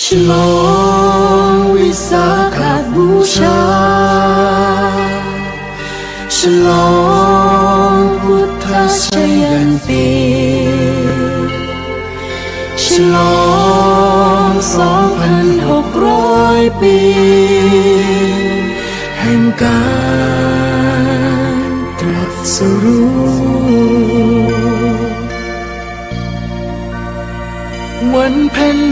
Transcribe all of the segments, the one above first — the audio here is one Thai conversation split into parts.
ฉลองวิสาขบูชา ฉลองพุทธชยันตีฉลองสองพันหกร้อยปี แห่งการตรัสรู้วันเพ็ญ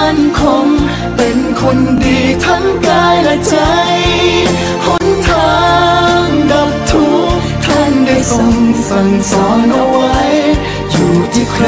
มั่นคง เป็นคนดีทั้งกายและใจหนทางดับทุกข์ท่านได้ทรงสั่งสอนเอาไว้ อยู่ที่ใคร